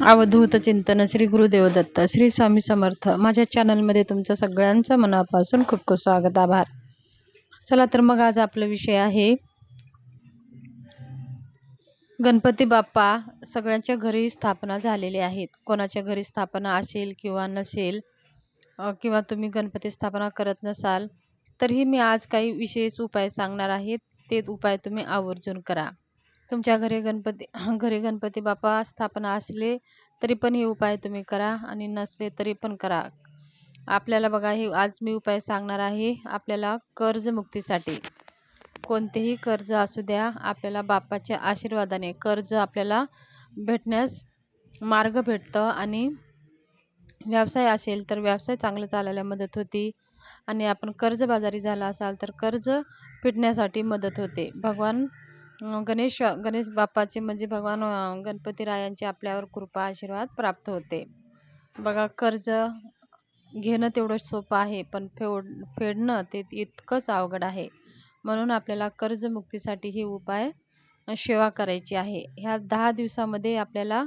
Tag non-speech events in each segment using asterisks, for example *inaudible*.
अवधूत चिंतन श्री गुरुदेव दत्त श्री स्वामी समर्थ. माझ्या चॅनलमध्ये तुमचं सगळ्यांचं मनापासून खूप खूप स्वागत आभार. चला तर मग आज आपला विषय आहे गणपती बाप्पा सगळ्यांच्या घरी स्थापना झालेली आहेत. कोणाच्या घरी स्थापना असेल किंवा नसेल किंवा तुम्ही गणपती स्थापना करत नसाल तरीही मी आज काही विशेष उपाय सांगणार आहेत ते उपाय तुम्ही आवर्जून करा. तुमच्या घरी गणपती *laughs* घरी गणपती बाप्पा स्थापना असले तरी पण हे उपाय तुम्ही करा आणि नसले तरी पण करा. आपल्याला बघा हे आज मी उपाय सांगणार आहे आपल्याला कर्जमुक्तीसाठी. कोणतेही कर्ज असू द्या आपल्याला बाप्पाच्या आशीर्वादाने कर्ज आपल्याला भेटण्यास मार्ग भेटतं आणि व्यवसाय असेल तर व्यवसाय चांगला चालायला मदत होती आणि आपण कर्जबाजारी झाला असाल तर कर्ज फिटण्यासाठी मदत होते. भगवान गणेश गणेश बाप्पाचे म्हणजे भगवान गणपती रायांचे आपल्यावर कृपा आशीर्वाद प्राप्त होते. बघा कर्ज घेणं तेवढं सोपं आहे पण फेड फेडणं ते इतकंच अवघड आहे. म्हणून आपल्याला कर्जमुक्तीसाठी हे उपाय सेवा करायची आहे. ह्या दहा दिवसामध्ये आपल्याला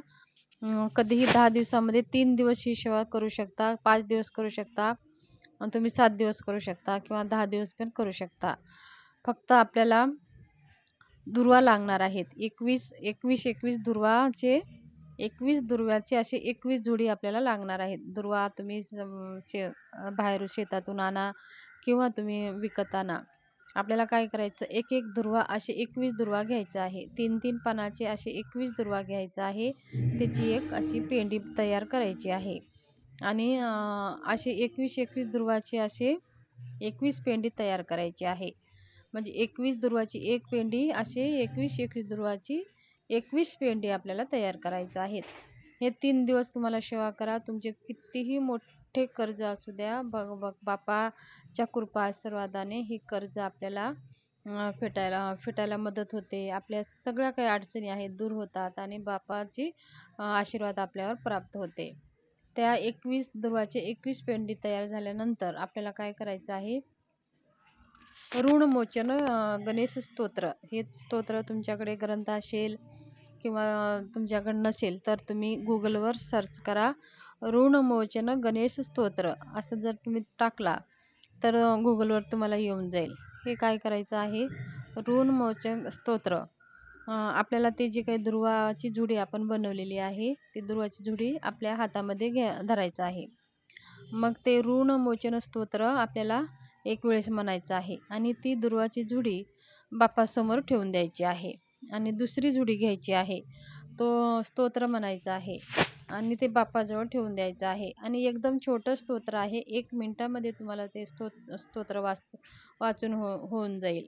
कधीही दहा दिवसामध्ये तीन दिवस ही सेवा करू शकता पाच दिवस करू शकता तुम्ही सात दिवस करू शकता किंवा दहा दिवस पण करू शकता. फक्त आपल्याला दुर्वा लागणार आहेत. एकवीस एकवीस एकवीस दुर्वाचे एकवीस दुर्व्याचे असे एकवीस जोडी आपल्याला लागणार आहेत. दुर्वा तुम्ही शे बाहेर शेतातून आणा किंवा तुम्ही विकत आणा. आपल्याला काय करायचं? एक एक दुर्वा असे एकवीस दुर्वा घ्यायचा आहे. तीन तीन पानाचे असे एकवीस दुर्वा घ्यायचा आहे. त्याची एक अशी पेंडी तयार करायची आहे. आणि असे एकवीस एकवीस दुर्वाचे असे एकवीस पेंडी तयार करायची आहे. म्हणजे एकवीस दुर्वाची एक पेंडी असे एकवीस एकवीस दुर्वाची एकवीस पेंडी आपल्याला तयार करायचं आहेत. हे तीन दिवस तुम्हाला सेवा करा. तुमचे कितीही मोठे कर्ज असू द्या बघ बघ बापाच्या कृपा आशीर्वादाने ही कर्ज आपल्याला फेटायला फेटायला मदत होते. आपल्या सगळ्या काही अडचणी आहेत दूर होतात आणि बापाची आशीर्वाद आपल्यावर प्राप्त होते. त्या एकवीस दुर्वाचे एकवीस पेंडी तयार झाल्यानंतर आपल्याला काय करायचं आहे? ऋणमोचन गणेश स्तोत्र. हे स्तोत्र तुमच्याकडे ग्रंथ असेल किंवा तुमच्याकडे नसेल तर तुम्ही गुगलवर सर्च करा. ऋणमोचन गणेश स्तोत्र. असं जर तुम्ही टाकला तर गुगलवर तुम्हाला येऊन जाईल. हे काय करायचं आहे? ऋणमोचन स्तोत्र. आपल्याला ते जी काही दुर्वाची जुडी आपण बनवलेली आहे ती दुर्वाची जुडी आपल्या हातामध्ये घ्या धरायचं आहे. मग ते ऋणमोचन स्तोत्र आपल्याला एक वेळेस म्हणायचं आहे. आणि ती दुर्वाची जुडी बाप्पासमोर ठेवून द्यायची आहे. आणि दुसरी जुडी घ्यायची आहे. तो स्तोत्र म्हणायचा आहे. आणि ते बाप्पाजवळ ठेवून द्यायचं आहे. आणि एकदम छोटं स्तोत्र आहे. एक मिनटामध्ये तुम्हाला ते स्तोत स्तोत्र वाच वाचून हो होऊन जाईल.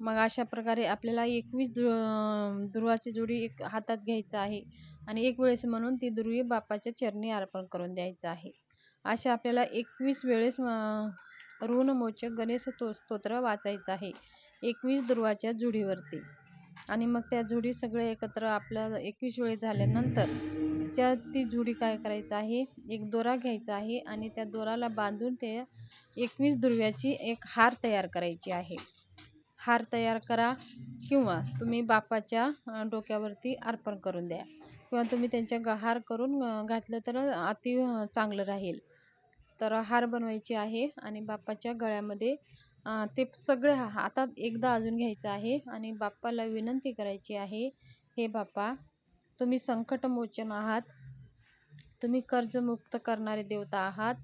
मग अशा प्रकारे आपल्याला एकवीस दु दुर्वाची जुडी एक हातात घ्यायचं आहे. आणि एक वेळेस म्हणून ती दुर्वी बापाच्या चरणी अर्पण करून द्यायचं आहे. अशा आपल्याला एकवीस वेळेस ऋणमोचक गणेश स्तो स्तोत्र वाचायचं आहे. एकवीस दुर्वाच्या जुडीवरती. आणि मग त्या जुडी सगळे एकत्र आपल्या एकवीस वेळी झाल्यानंतर त्या ती जुडी काय करायचं आहे? एक दोरा घ्यायचा आहे आणि त्या दोराला बांधून ते एकवीस दुर्व्याची एक हार तयार करायची आहे. हार तयार करा किंवा तुम्ही बापाच्या डोक्यावरती अर्पण करून द्या. किंवा तुम्ही त्यांच्या ग हार करून घातलं तर अति चांगलं राहील. तर हार बनवायची आहे आणि बाप्पाच्या गळ्यामध्ये ते सगळे हा- हातात एकदा अजून घ्यायचं आहे आणि बाप्पाला विनंती करायची आहे हे बाप्पा तुम्ही संकटमोचन आहात. तुम्ही कर्जमुक्त करणारे देवता आहात.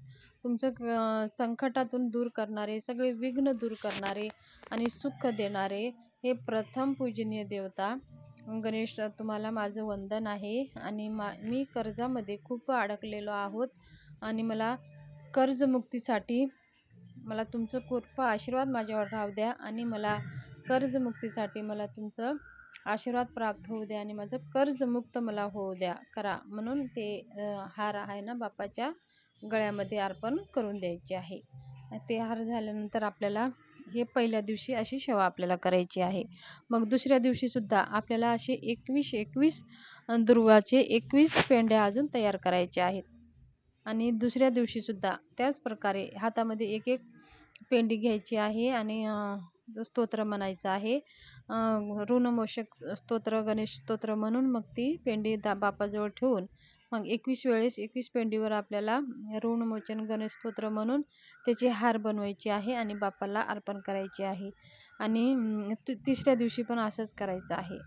तुमचं संकटातून दूर करणारे सगळे विघ्न दूर करणारे आणि सुख देणारे हे प्रथम पूजनीय देवता. गणेश तुम्हाला माझं वंदन आहे आणि मा मी कर्जामध्ये खूप अडकलेलो आहोत आणि मला कर्जमुक्तीसाठी मला तुमचं कृपा आशीर्वाद माझ्यावर राहू द्या आणि मला कर्जमुक्तीसाठी मला तुमचं आशीर्वाद प्राप्त होऊ द्या आणि माझं कर्जमुक्त मला होऊ द्या करा. म्हणून ते हार आहे ना बाप्पाच्या गळ्यामध्ये अर्पण करून द्यायचे आहे. ते हार झाल्यानंतर आपल्याला हे पहिल्या दिवशी अशी सेवा आपल्याला करायची आहे. मग दुसऱ्या दिवशीसुद्धा आपल्याला असे एकवीस एकवीस दुर्वाचे एकवीस पेंड्या अजून तयार करायचे आहेत. आणि दुसऱ्या दिवशीसुद्धा त्याच प्रकारे हातामध्ये एक एक पेंडी घ्यायची आहे आणि स्तोत्र म्हणायचं आहे. ऋणमोचक ऋणमोषक स्तोत्र गणेश स्तोत्र म्हणून मग ती पेंडी दा बापाजवळ ठेवून मग एकवीस वेळेस एकवीस पेंडीवर आपल्याला ऋणमोचन गणेश स्तोत्र म्हणून त्याचे हार बनवायचे आहे आणि बापाला अर्पण करायचे आहे. आणि ति- तिसऱ्या दिवशी पण असंच करायचं आहे.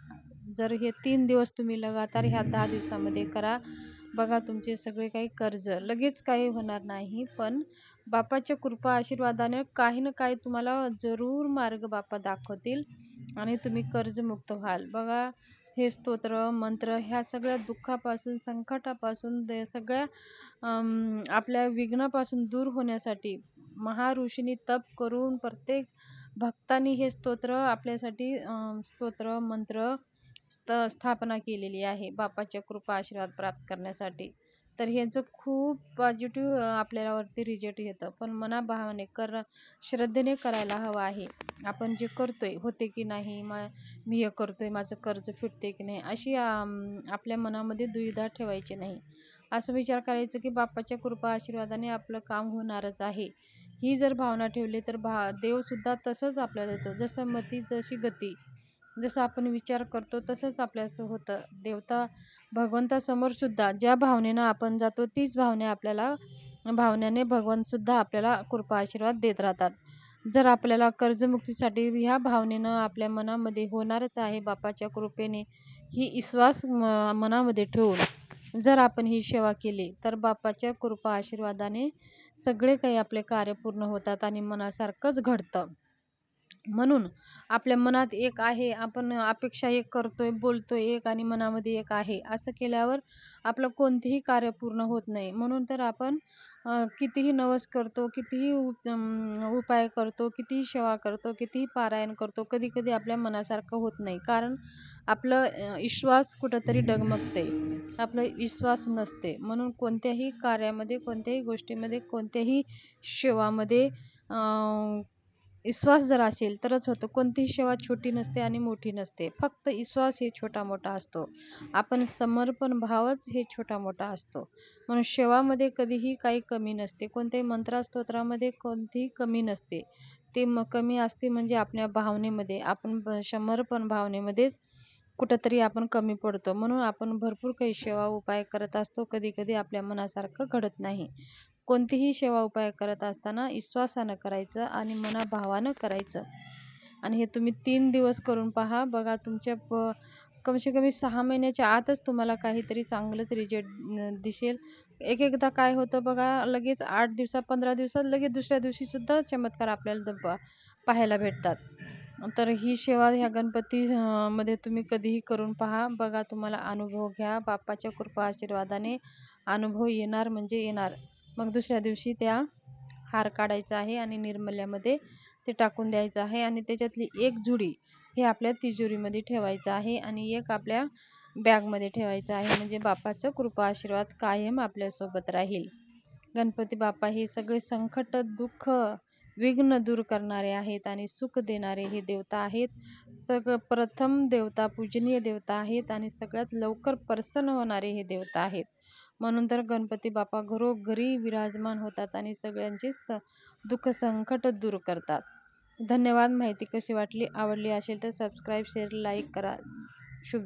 जर हे तीन दिवस तुम्ही लगातार ह्या दहा दिवसामध्ये करा बघा तुमचे सगळे काही कर्ज लगेच काही होणार नाही पण बापाच्या कृपा आशीर्वादाने काही ना काही तुम्हाला जरूर मार्ग बापा दाखवतील आणि तुम्ही कर्जमुक्त व्हाल. बघा हे स्तोत्र मंत्र ह्या सगळ्या दुःखापासून संकटापासून ते सगळ्या आपल्या विघ्नापासून दूर होण्यासाठी महाऋषींनी तप करून प्रत्येक भक्तांनी हे स्तोत्र आपल्यासाठी स्तोत्र मंत्र स्त स्थापना केलेली आहे बापाच्या कृपा आशीर्वाद प्राप्त करण्यासाठी. तर ह्याचं खूप पॉझिटिव्ह आपल्यावरती रिजल्ट येतं. पण मनाभावाने कर श्रद्धेने करायला हवं आहे. आपण जे करतोय होते की नाही मा मी हे करतोय माझं कर्ज फिटते की नाही अशी आपल्या मनामध्ये दुविधा ठेवायची नाही. असं विचार करायचं की बाप्पाच्या कृपा आशीर्वादाने आपलं काम होणारच आहे. ही जर भावना ठेवली तर भा देवसुद्धा तसंच आपल्याला देतो. जसं मती जशी गती. जसं आपण विचार करतो तसंच आपल्याचं होतं. देवता भगवंतासमोर सुद्धा ज्या भावनेनं आपण जातो तीच भावने आपल्याला भावनेने भगवंत सुद्धा आपल्याला कृपा आशीर्वाद देत राहतात. जर आपल्याला कर्जमुक्तीसाठी ह्या भावनेनं आपल्या मनामध्ये होणारच आहे बापाच्या कृपेने ही विश्वास म- मनामध्ये ठेवून जर आपण ही सेवा केली तर बापाच्या कृपा आशीर्वादाने सगळे काही आपले कार्य पूर्ण होतात आणि मनासारखंच घडतं. म्हणून आपल्या मनात एक आहे आपण अपेक्षा एक करतोय बोलतोय एक आणि मनामध्ये एक आहे. असं केल्यावर आपलं कोणतेही कार्य पूर्ण होत नाही. म्हणून तर आपण कितीही नवस करतो कितीही उप- उपाय करतो कितीही सेवा करतो कितीही पारायण करतो कधी कधी आपल्या मनासारखं होत नाही. कारण आपलं विश्वास कुठंतरी डगमगते आपलं विश्वास नसते. म्हणून कोणत्याही कार्यामध्ये कोणत्याही गोष्टीमध्ये कोणत्याही सेवामध्ये विश्वास जर असेल तरच होतं. कोणतीही सेवा छोटी नसते आणि मोठी नसते. फक्त विश्वास हे छोटा मोठा असतो. आपण समर्पण भावच हे छोटा मोठा असतो. म्हणून सेवामध्ये कधीही काही कमी नसते. कोणत्याही मंत्रास्तोत्रामध्ये कोणतीही कमी नसते. ते म कमी असते म्हणजे आपल्या भावनेमध्ये आपण समर्पण भावनेमध्येच कुठंतरी आपण कमी पडतो. म्हणून आपण भरपूर काही सेवा उपाय करत असतो. कधी कधी आपल्या मनासारखं घडत नाही. कोणतीही सेवा उपाय करत असताना विश्वासानं करायचं आणि मनाभावानं करायचं. आणि हे तुम्ही तीन दिवस करून पहा. बघा तुमच्या प कमसे कमी सहा महिन्याच्या आतच तुम्हाला काहीतरी चांगलंच रिजल्ट दिसेल. एक एकदा काय होतं बघा लगेच आठ दिवसात पंधरा दिवसात लगेच दुसऱ्या दिवशीसुद्धा चमत्कार आपल्याला द- पा- पाहायला भेटतात. तर ही सेवा ह्या गणपती मध्ये तुम्ही कधीही करून पहा. बघा तुम्हाला अनुभव घ्या. बाप्पाच्या कृपा आशीर्वादाने अनुभव येणार म्हणजे येणार. मग दुसऱ्या दिवशी त्या हार काढायचा आहे आणि निर्मल्यामध्ये ते टाकून द्यायचं आहे आणि त्याच्यातली एक जुडी हे आपल्या तिजोरीमध्ये ठेवायचं आहे आणि एक आपल्या बॅगमध्ये ठेवायचं आहे. म्हणजे बापाचं कृपा आशीर्वाद कायम आपल्यासोबत राहील. गणपती बाप्पा हे सगळे संकट दुःख विघ्न दूर करणारे आहेत आणि सुख देणारे हे देवता आहेत. सगळं प्रथम देवता पूजनीय देवता आहेत आणि सगळ्यात लवकर प्रसन्न होणारे हे देवता आहेत. म्हणून तर गणपती बाप्पा घरोघरी विराजमान होतात आणि सगळ्यांची स दुःख संकट दूर करतात. धन्यवाद. माहिती कशी वाटली आवडली असेल तर सबस्क्राईब शेअर लाईक करा. शुभ